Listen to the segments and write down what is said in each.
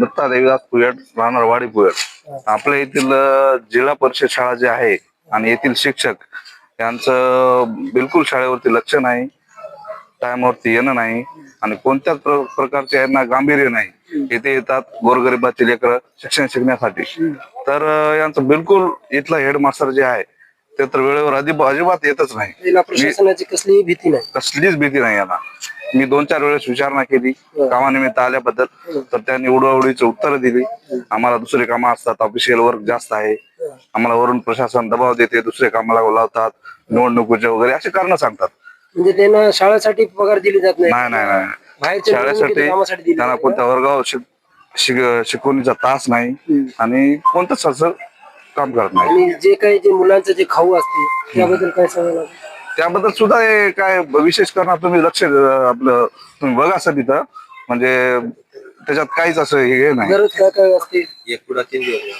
दत्ता देवीदास पुयट राहणार वाडी पुयट. आपल्या येथील जिल्हा परिषद शाळा जी आहे आणि येथील शिक्षक यांचं बिलकुल शाळेवरती लक्ष नाही टायमावरती येणं नाही आणि कोणत्याच प्र- प्रकारचे यांना गांभीर्य नाही इथे येतात गोरगरिबाचे लेकर शिक्षण शिकण्यासाठी. तर यांचं बिलकुल इथला हेडमास्टर जे आहे ते तर वेळेवर अजिब अजिबात येतच नाही. प्रशासनाची कसलीही भीती नाही. कसलीच भीती नाही यांना. मी दोन चार वेळेस विचारणा केली कामानिमित्त आल्याबद्दल. तर त्यांनी उडवाउडीची उत्तर दिली. आम्हाला दुसरे कामं असतात ऑफिशियल वर्क जास्त आहे. आम्हाला वरून प्रशासन दबाव देते दुसरे कामाला लावतात निवडणुकीचे वगैरे असे कारण सांगतात. म्हणजे त्यांना शाळेसाठी पगार दिली जात नाही? नाही नाही शाळेसाठी त्यांना. कोणत्या वर्गावर शिक- शिक- शिकवणीचा तास नाही आणि कोणतंच असं काम करत नाही. जे काही जे मुलांचं जे खाऊ असते त्याबद्दल काय सांगायला त्याबद्दल सुद्धा हे काय विशेष करणार तुम्ही लक्ष आपलं तुम्ही बघा सर तिथं. म्हणजे त्याच्यात काहीच असं हे नाही. दररोज काय काय असते?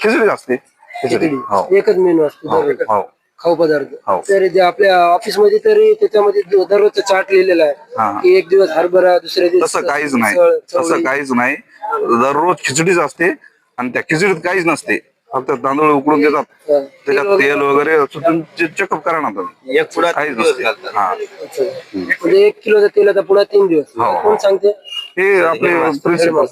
खिचडी असते. खिचडी. हो. एकच मेनू असतो हो. दररोज. हो. खाऊ पदार्थ. तर जे आपल्या ऑफिसमध्ये तरी त्याच्यामध्ये दो- दररोजचं चार्ट लिहिलेला हा. आहे की एक दिवस हरभरा दुसऱ्या दिवस तसं काहीच नाही. तसं. काहीच नाही. दररोज खिचडीच असते आणि त्या खिचडीत काहीच नसते. फक्त तांदूळ उकडून देतात. हा. त्याच्यात तेल वगैरे चेकअप करा ना एक पुढा काहीच नसते हा. म्हणजे एक किलोचा तेलाचा पुन्हा तीन दिवस. हो. कोण सांगते? हे आपले प्रिन्सिपल